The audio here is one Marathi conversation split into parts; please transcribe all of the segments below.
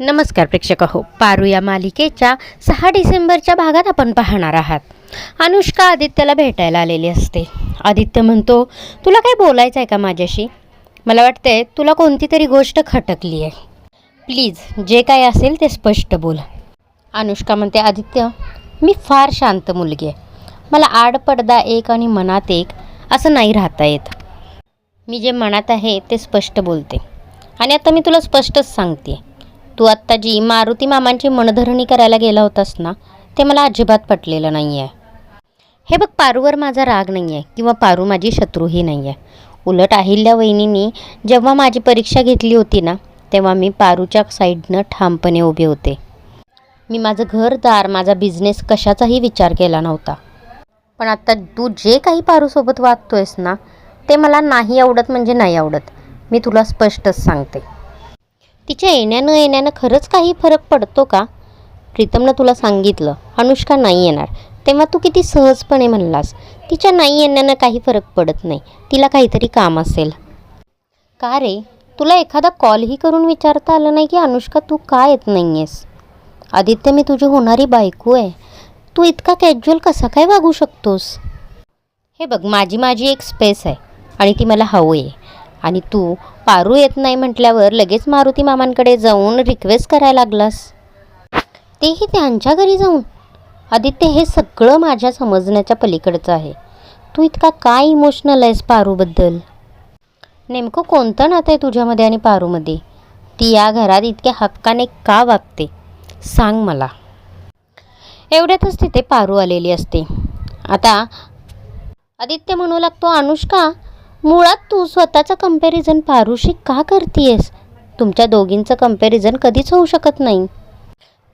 नमस्कार प्रेक्षक हो पारू या मालिकेच्या सहा डिसेंबरच्या भागात आपण पाहणार आहात. अनुष्का आदित्यला भेटायला आलेली असते. आदित्य म्हणतो तुला काय बोलायचं आहे का माझ्याशी? मला वाटतंय तुला कोणती तरी गोष्ट खटकली आहे. प्लीज जे काय असेल ते स्पष्ट बोल. अनुष्का म्हणते आदित्य मी फार शांत मुलगी आहे. मला आड पडदा एक आणि मनात एक असं नाही राहता येत. मी जे मनात आहे ते स्पष्ट बोलते. आणि आता मी तुला स्पष्टच सांगते. तू आत्ता जी मारुती मामांची मनधरणी करायला गेला होतास ना ते मला अजिबात पटलेलं नाही आहे हे बघ पारूवर माझा राग नाही आहे किंवा पारू माझी शत्रूही नाही आहे उलट अहिल्या वहिनींनी जेव्हा माझी परीक्षा घेतली होती ना तेव्हा मी पारूच्या साईडनं ठामपणे उभे होते. मी माझं घरदार माझा बिझनेस कशाचाही विचार केला नव्हता. पण आत्ता तू जे काही पारूसोबत वागतोयस ना ते मला नाही आवडत म्हणजे नाही आवडत. मी तुला स्पष्टच सांगते. तिच्या येण्यानं येण्यानं खरंच काही फरक पडतो का? प्रीतमनं तुला सांगितलं अनुष्का नाही येणार. तेव्हा तू किती सहजपणे म्हणलास तिच्या नाही येण्यानं काही फरक पडत नाही. तिला काहीतरी काम असेल. का रे? तुला एखादा कॉलही करून विचारता आलं नाही की अनुष्का तू का येत नाही आहेस आदित्य मी तुझी होणारी बायको आहे. तू इतका कॅज्युअल कसा काय वागू शकतोस? हे बघ माझी माझी एक स्पेस आहे आणि ती मला हवं आहे. आणि तू पारू येत नाही म्हटल्यावर लगेच मारुती मामांकडे जाऊन रिक्वेस्ट करायला लागलास. तेही त्यांच्या घरी जाऊन. आदित्य हे सगळं माझ्या समजण्याच्या पलीकडचं आहे. तू इतका काय इमोशनल आहेस पारूबद्दल? नेमकं कोणतं नातं आहे तुझ्यामध्ये आणि पारूमध्ये? ती या घरात इतक्या हक्काने का वागते? सांग मला. एवढ्यातच तिथे पारू आलेली असते. आता आदित्य म्हणू लागतो अनुष्का मुळात तू स्वतःचं कंपॅरिझन पारूशी का करतीयस? तुमच्या दोघींचं कंपॅरिझन कधीच होऊ शकत नाही.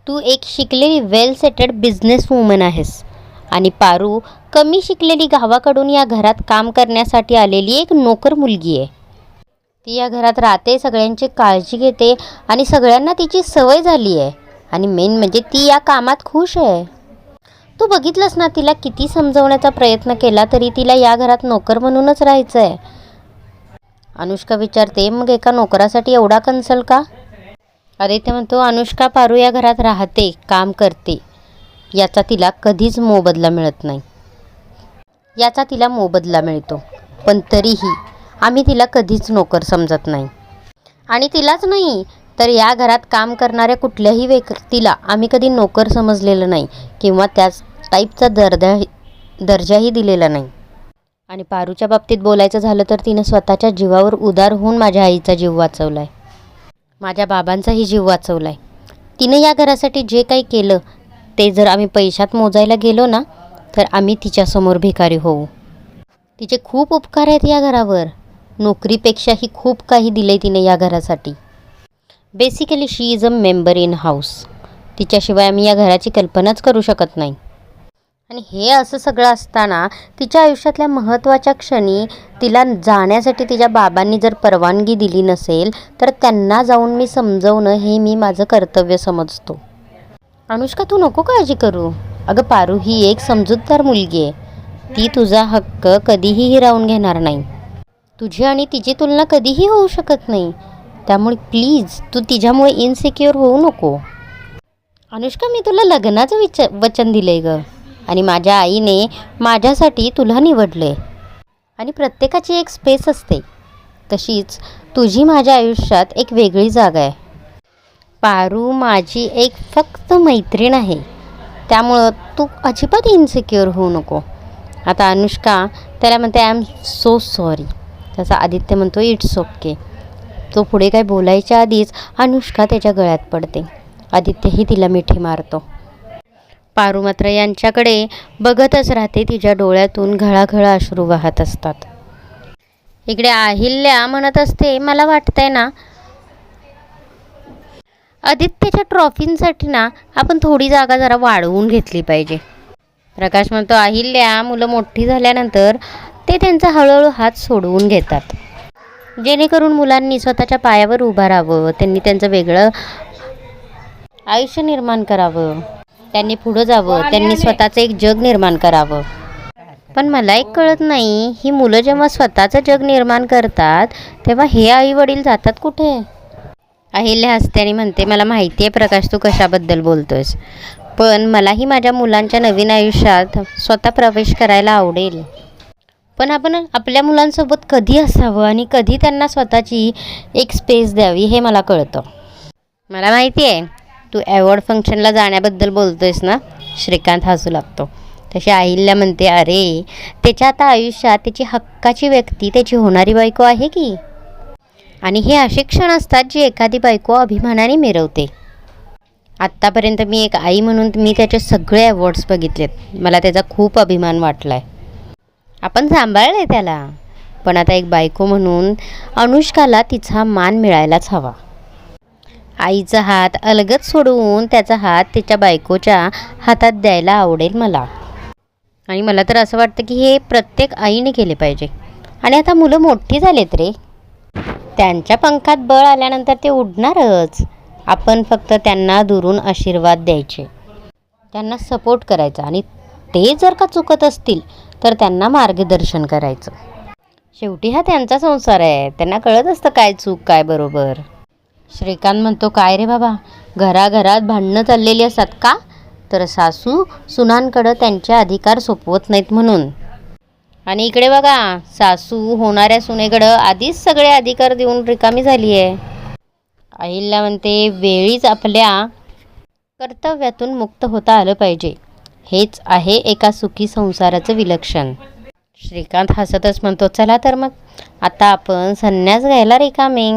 तू एक शिकलेली वेल सेटेड बिझनेस वुमन आहेस. आणि पारू कमी शिकलेली गावाकडून या घरात काम करण्यासाठी आलेली एक नोकर मुलगी आहे. ती या घरात राहते सगळ्यांची काळजी घेते आणि सगळ्यांना तिची सवय झाली आहे. आणि मेन म्हणजे ती या कामात खुश आहे. तू बघितलंस ना तिला किती समजवण्याचा प्रयत्न केला तरी तिला या घरात नोकर म्हणूनच राहायचं आहे अनुष्का विचारते मग एका नोकरासाठी एवढा कन्सल का? अरे ते म्हणतो अनुष्का पारू या घरात राहते काम करते. याचा तिला कधीच मोबदला मिळत नाही. याचा तिला मोबदला मिळतो पण तरीही आम्ही तिला कधीच नोकर समजत नाही. आणि तिलाच नाही तर या घरात काम करणाऱ्या कुठल्याही व्यक्तीला आम्ही कधी नोकर समजलेलं नाही किंवा त्याच टाईपचा दर्जा दर्जाही दिलेला नाही. आणि पारूच्या बाबतीत बोलायचं झालं तर तिनं स्वतःच्या जीवावर उदार होऊन माझ्या आईचा जीव वाचवला आहे माझ्या बाबांचाही जीव वाचवला आहे तिनं या घरासाठी जे काही केलं ते जर आम्ही पैशात मोजायला गेलो ना तर आम्ही तिच्यासमोर भिकारी होऊ. तिचे खूप उपकार आहेत या घरावर. नोकरीपेक्षाही खूप काही दिले तिने या घरासाठी. Basically she is a member in house तिच्याशिवाय आम्ही या घराची कल्पनाच करू शकत नाही. आणि हे असं सगळं असताना तिच्या आयुष्यातल्या महत्त्वाच्या क्षणी तिला जाण्यासाठी तिच्या बाबांनी जर परवानगी दिली नसेल तर त्यांना जाऊन मी समजवणं हे मी माझं कर्तव्य समजतो. अनुष्का तू नको काळजी करू. अगं पारू ही एक समजूतदार मुलगी आहे. ती तुझा हक्क कधीही हिरावून घेणार नाही. तुझी आणि तिची तुलना कधीही होऊ शकत नाही. त्यामुळे प्लीज तू तिच्यामुळे इनसिक्युअर होऊ नको. अनुष्का मी तुला लग्नाचं विच वचन दिलं आहे गं. आणि माझ्या आईने माझ्यासाठी तुला निवडलं आहे आणि प्रत्येकाची एक स्पेस असते. तशीच तुझी माझ्या आयुष्यात एक वेगळी जागा आहे. पारू माझी एक फक्त मैत्रीण आहे. त्यामुळं तू अजिबात इन्सिक्युअर होऊ नको. आता अनुष्का त्याला म्हणते आय एम सो सॉरी त्याचा आदित्य म्हणतो इट्स ओके तो पुढे काय बोलायच्या आधीच अनुष्का त्याच्या गळ्यात पडते. आदित्यही तिला मिठी मारतो. पारू मात्र यांच्याकडे बघतच राहते तिच्या डोळ्यातून घळाघळा अश्रू वाहत असतात. इकडे अहिल्या म्हणत असते मला वाटतंय ना आदित्यच्या ट्रॉफींसाठी ना आपण थोडी जागा जरा वाढवून घेतली पाहिजे. प्रकाश म्हणतो अहिल्या मुलं मोठी झाल्यानंतर ते त्यांचा हळूहळू हात सोडवून घेतात. जेणेकरून मुलांनी स्वतःच्या पायावर उभं राहावं त्यांनी त्यांचं वेगळं आयुष्य निर्माण करावं. त्यांनी पुढं जावं त्यांनी स्वतःचं एक जग निर्माण करावं. पण मला एक कळत नाही ही मुलं जेव्हा स्वतःचं जग निर्माण करतात तेव्हा हे आई वडील जातात कुठे? अहिल्या हसते आणि म्हणते मला माहिती आहे प्रकाश तू कशाबद्दल बोलतोयस पण मलाही माझ्या मुलांच्या नवीन आयुष्यात स्वतः प्रवेश करायला आवडेल. पण आपण आपल्या मुलांसोबत कधी असावं आणि कधी त्यांना स्वतःची एक स्पेस द्यावी हे मला कळतं. मला माहिती आहे तू अवॉर्ड फंक्शनला जाण्याबद्दल बोलतोयस ना? श्रीकांत हसू लागतो. तशी आईला म्हणते अरे त्याच्या आता आयुष्यात त्याची हक्काची व्यक्ती त्याची होणारी बायको आहे की? आणि हे असे क्षण असतात जी एखादी बायको अभिमानाने मिरवते. आत्तापर्यंत मी एक आई म्हणून मी त्याचे सगळे अवॉर्ड्स बघितलेत. मला त्याचा खूप अभिमान वाटला आहे आपण सांभाळले त्याला. पण आता एक बायको म्हणून अनुष्काला तिचा मान मिळायलाच हवा. आईचा हात अलगत सोडवून त्याचा हात तिच्या बायकोच्या हातात द्यायला आवडेल मला. आणि मला तर असं वाटतं की हे प्रत्येक आईने केले पाहिजे. आणि आता मुलं मोठी झालेत रे. त्यांच्या पंखात बळ आल्यानंतर ते उडणारच. आपण फक्त त्यांना दुरून आशीर्वाद द्यायचे. त्यांना सपोर्ट करायचा. आणि ते जर का चुकत असतील तर त्यांना मार्गदर्शन करायचं. शेवटी हा त्यांचा संसार आहे. त्यांना कळत असतं काय चूक काय बरोबर. श्रीकांत म्हणतो काय रे बाबा? घराघरात भांडणं चाललेली असतात का? तर सासू सुनांकडं त्यांचे अधिकार सोपवत नाहीत म्हणून. आणि इकडे बघा सासू होणाऱ्या सुनेकडं आधीच सगळे अधिकार देऊन रिकामी झाली आहे अहिल्या म्हणते वेळीच आपल्या कर्तव्यातून मुक्त होता आलं पाहिजे. हेच आहे एका सुखी संसाराचं विलक्षण. श्रीकांत हसतच म्हणतो चला तर मग. आता आपण संन्यास घ्यायला रिकामे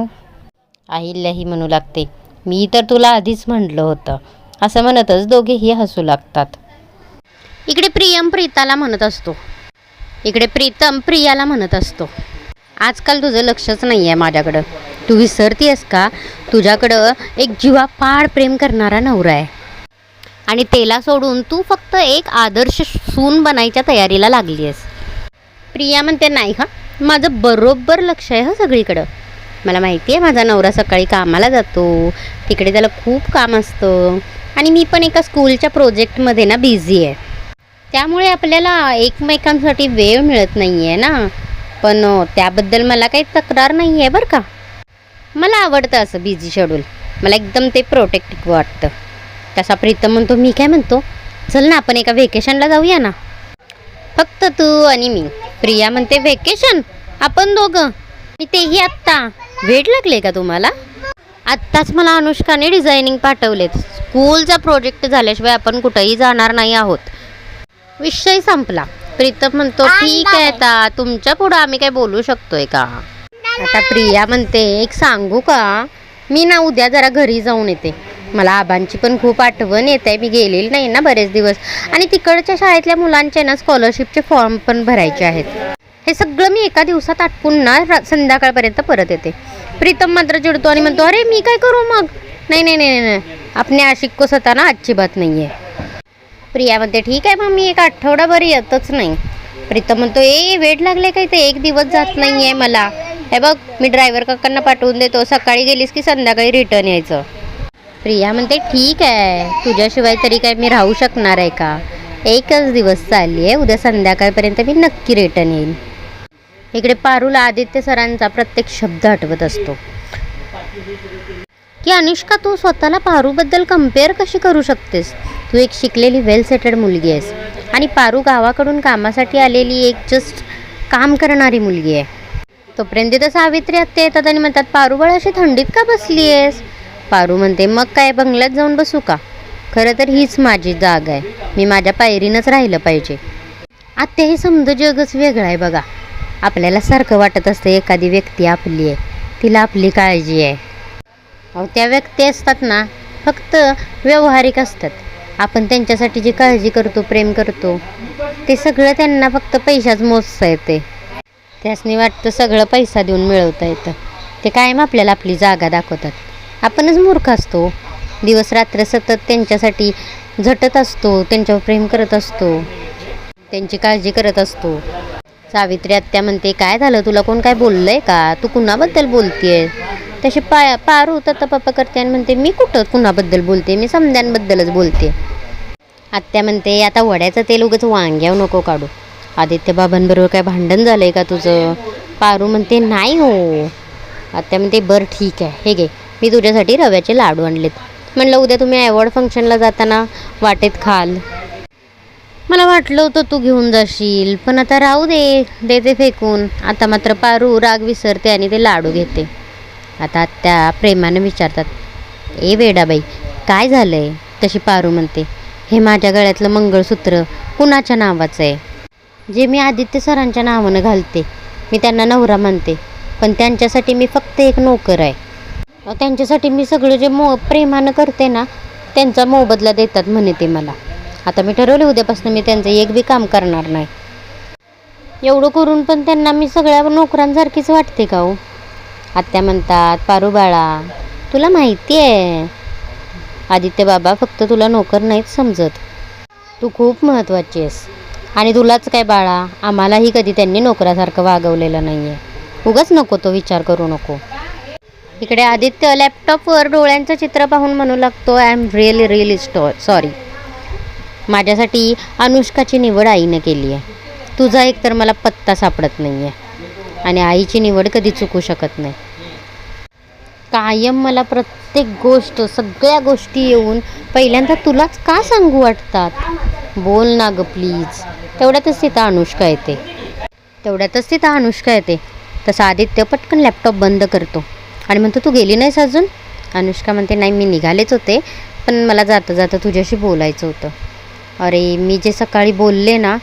अहिल्याही म्हणू लागते. मी तर तुला आधीच म्हटलं होतं. असं म्हणतच दोघेही हसू लागतात. इकडे प्रियम प्रीताला म्हणत असतो. इकडे प्रीतम प्रियाला म्हणत असतो. आजकाल तुझं लक्षच नाही आहे माझ्याकडं. तू विसरतीयस का? तुझ्याकडं एक जीवापाड प्रेम करणारा नवरा आहे. आणि तेला सोडून तू फक्त एक आदर्श सून बनायच्या तयारीला लागली आहेस. प्रिया म्हणते नाही हा माझं बरोबर लक्ष आहे हं सगळीकडं. मला माहिती आहे माझा नवरा सकाळी कामाला जातो तिकडे त्याला खूप काम असतं आणि मी पण एका स्कूलच्या प्रोजेक्टमध्ये ना बिझी आहे. त्यामुळे आपल्याला एकमेकांसाठी वेळ मिळत नाही आहे ना. पण त्याबद्दल मला काही तक्रार नाही आहे बरं का. मला आवडतं असं बिझी शेड्यूल. मला एकदम ते प्रोटेक्टिव्ह वाटतं. तसा प्रीतम म्हणतो मी काय म्हणतो? चल ना आपण एका व्हेकेशनला जाऊया ना. फक्त तू आणि मी. प्रिया म्हणते व्हेकेशन आपण दोघं. आणि तेही आत्ता. वेळ लागले का तुम्हाला? आत्ताच मला अनुष्काने डिझायनिंग पाठवलेत. स्कूलचा प्रोजेक्ट झाल्याशिवाय आपण कुठंही जाणार नाही आहोत. विषय संपला. प्रीतम म्हणतो ठीक आहे आता तुमच्या पुढं आम्ही काय बोलू शकतोय का? आता प्रिया म्हणते एक सांगू का? मी ना उद्या जरा घरी जाऊन येते. मला आबांची पण खूप आठवण येत आहे मी गेलेली नाही ना बरेच दिवस. आणि तिकडच्या शाळेतल्या मुलांचे ना स्कॉलरशिपचे फॉर्म पण भरायचे आहेत. हे सगळं मी एका दिवसात आटपून ना संध्याकाळपर्यंत परत येते. प्रीतम मात्र चिडतो आणि म्हणतो अरे मी काय करू मग? नाही नाही नाही नाही, नाही. आपणे आशिक को सताना अच्छी बात नाही आहे प्रिया म्हणते ठीक आहे मग मी एक आठवडाभर येतच नाही. प्रीतम म्हणतो ए वेट लागले काही ते एक दिवस जात नाही आहे मला. हे बघ मी ड्रायव्हर काकांना पाठवून देतो. सकाळी गेलीस की संध्याकाळी रिटर्न यायचं. प्रिया म्हणते ठीक आहे. तुझ्याशिवाय तरी काय मी राहू शकणार आहे का? एकच दिवस चालली आहे उद्या संध्याकाळपर्यंत मी नक्की रिटर्न येईन. इकडे पारूला आदित्य सरांचा प्रत्येक शब्द आठवत असतो. की अनुष्का तू स्वतःला पारूबद्दल कंपेअर कशी करू शकतेस? तू एक शिकलेली वेल सेटेड मुलगी आहेस आणि पारू गावाकडून कामासाठी आलेली एक जस्ट काम करणारी मुलगी आहे. तोपर्यंत तिथं सावित्री आत्या येतात आणि म्हणतात पारूबळ अशी थंडीत का बसली आहेस पारू म्हणते मग काय बंगल्यात जाऊन बसू का? खरं तर हीच माझी जागा आहे. मी माझ्या पायरीनंच राहिलं पाहिजे. आत्ता हे समज जगच वेगळं आहे बघा. आपल्याला सारखं वाटत असतं एखादी व्यक्ती आपली आहे. तिला आपली काळजी आहे. अहो त्या व्यक्ती असतात ना फक्त व्यवहारिक असतात. आपण त्यांच्यासाठी जी काळजी करतो प्रेम करतो ते सगळं त्यांना फक्त पैशाच मोजता येते. त्यासनी वाटतं सगळं पैसा देऊन मिळवता येतं. ते कायम आपल्याला आपली जागा दाखवतात. आपणच मूर्ख असतो. दिवस रात्र सतत त्यांच्यासाठी झटत असतो त्यांच्यावर प्रेम करत असतो. त्यांची काळजी करत असतो. सावित्री आत्या म्हणते काय झालं? तुला कोण काय बोललंय का? तू कुणाबद्दल बोलतेय? तसे पाया पारू तर पप्पा करते आणि म्हणते मी कुठं कुणाबद्दल बोलते? मी समद्यांबद्दलच बोलते. आत्या म्हणते आता वड्याचं तेल उगाच वांग्याव नको काढू. आदित्य बाबांबरोबर काय भांडण झालंय का तुझं? पारू म्हणते नाही हो. आत्या म्हणते बरं ठीक आहे. हे घे. मी तुझ्यासाठी रव्याचे लाडू आणलेत. म्हणलं उद्या तुम्ही अवॉर्ड फंक्शनला जाताना वाटेत खाल. मला वाटलं होतं तू घेऊन जाशील पण आता राहू दे देते फेकून. आता मात्र पारू राग विसरते आणि ते लाडू घेते. आता त्या प्रेमाने विचारतात ए वेडाबाई काय झालंय? तशी पारू म्हणते हे माझ्या गळ्यातलं मंगळसूत्र कुणाच्या नावाचं आहे? जे मी आदित्य सरांच्या नावानं घालते मी त्यांना नवरा म्हणते पण त्यांच्यासाठी मी फक्त एक नोकर आहे. त्यांच्यासाठी मी सगळं जे मो प्रेमानं करते ना त्यांचा मोबदला देतात म्हणे ते मला. आता मी ठरवले उद्यापासून मी त्यांचं एक बी काम करणार नाही. एवढं करून पण त्यांना मी सगळ्या नोकरांसारखीच वाटते का हो? आत्या म्हणतात पारू बाळा तुला माहिती आहे आदित्य बाबा फक्त तुला नोकर नाहीच समजत. तू खूप महत्त्वाची आहेस. आणि तुलाच काय बाळा आम्हालाही कधी त्यांनी नोकरासारखं वागवलेलं नाही आहे उगाच नको तो विचार करू नको. इकडे आदित्य लॅपटॉपवर डोळ्यांचं चित्र पाहून म्हणू लागतो आय एम रिअली रिअली स्टॉ सॉरी माझ्यासाठी अनुष्काची निवड आईनं केली आहे. तुझा एक तर मला पत्ता सापडत नाही आहे आणि आईची निवड कधी चुकू शकत नाही. कायम मला प्रत्येक गोष्ट सगळ्या गोष्टी येऊन पहिल्यांदा तुलाच का सांगू वाटतात? बोल ना ग प्लीज तेवढ्यातच तिथं अनुष्का येते. तेवढ्यातच तिथं अनुष्का येते. तसं आदित्य पटकन लॅपटॉप बंद करतो. आणि म्हणतो तू गेली नाहीस अजून? अनुष्का म्हणते नाही मी निघालेच होते पण मला जाता जाता तुझ्याशी बोलायचं होतं. अरे मी जे सकाळी बोलले ना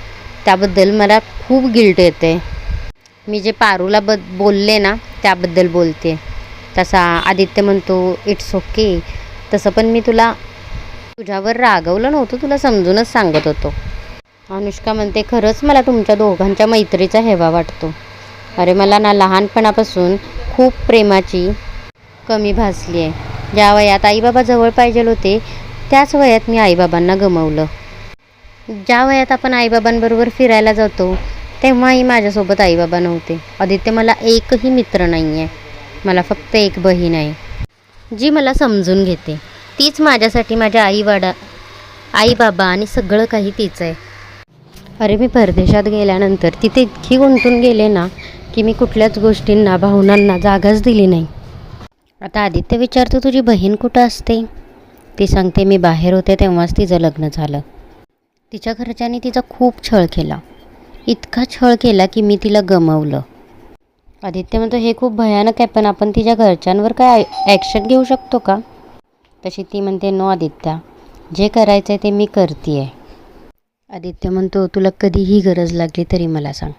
त्याबद्दल मला खूप गिल्ट येते. मी जे पारूला ब बोलले ना त्याबद्दल बोलते. तसा आदित्य म्हणतो इट्स ओके तसं पण मी तुला तुझ्यावर रागवलं नव्हतं तुला समजूनच सांगत होतो. अनुष्का म्हणते खरंच मला तुमच्या दोघांच्या मैत्रीचा हेवा वाटतो. अरे मला ना लहानपणापासून खूप प्रेमाची कमी भासली आहे. ज्या वयात आईबाबा जवळ पाहिजे होते त्याच वयात मी आईबाबांना गमवलं. ज्या वयात आपण आईबाबांबरोबर फिरायला जातो तेव्हाही माझ्यासोबत आईबाबा नव्हते. आदित्य मला एकही मित्र नाही आहे मला फक्त एक बहीण आहे जी मला समजून घेते. तीच माझ्यासाठी माझ्या आईवाडा आईबाबा आणि सगळं काही तीच आहे. अरे मी परदेशात गेल्यानंतर तिथे इतकी गुंतून गेले ना की मी कुठल्याच गोष्टींना भावनांना जागाच दिली नाही. आता आदित्य विचारतो तुझी बहीण कुठं असते? ती सांगते मी बाहेर होते तेव्हाच तिचं लग्न झालं. तिच्या घरच्यांनी तिचा खूप छळ केला. इतका छळ केला की मी तिला गमवलं. आदित्य म्हणतो हे खूप भयानक आहे पण आपण तिच्या घरच्यांवर काय ॲक्शन घेऊ शकतो का? तशी ती म्हणते नो आदित्य जे करायचं आहे ते मी करते आहे आदित्य म्हणतो तुला कधीही गरज लागली तरी मला सांग.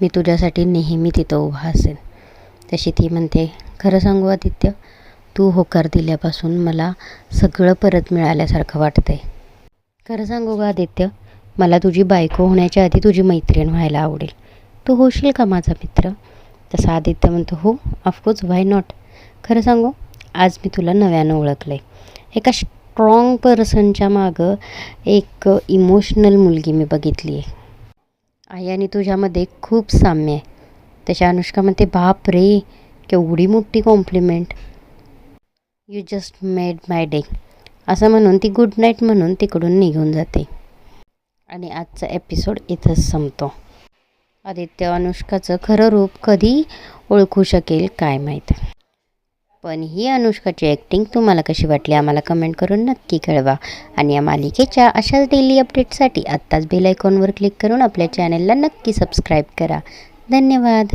मी तुझ्यासाठी नेहमी तिथं उभा असेल तशी ती म्हणते खरं सांगू आदित्य तू होकार दिल्यापासून मला सगळं परत मिळाल्यासारखं वाटतंय. खरं सांगू का आदित्य मला तुझी बायको होण्याच्या आधी तुझी मैत्रीण व्हायला आवडेल. तू होशील का माझा मित्र? तसा आदित्य म्हणतो हो ऑफकोर्स व्हाय नॉट खरं सांगू आज मी तुला नव्यानं ओळखलं आहे एका स्ट्रॉंग पर्सनच्या मागं एक इमोशनल मुलगी मी बघितली आहे आई आणि तुझ्यामध्ये खूप साम्य आहे. त्याच्या अनुष्का म्हणते बाप रे केवढी मोठी compliment you just made my day असं म्हणून ती गुड नाईट म्हणून तिकडून निघून जाते. आणि आजचा एपिसोड इथंच संपतो. आदित्य अनुष्काचं खरं रूप कधी ओळखू शकेल काय माहीत? पण ही अनुष्काची ॲक्टिंग तुम्हाला कशी वाटली आम्हाला कमेंट करून नक्की कळवा. आणि या मालिकेच्या अशाच डेली अपडेटसाठी आत्ताच बेल आयकॉनवर क्लिक करून आपल्या चॅनलला नक्की सबस्क्राईब करा. धन्यवाद.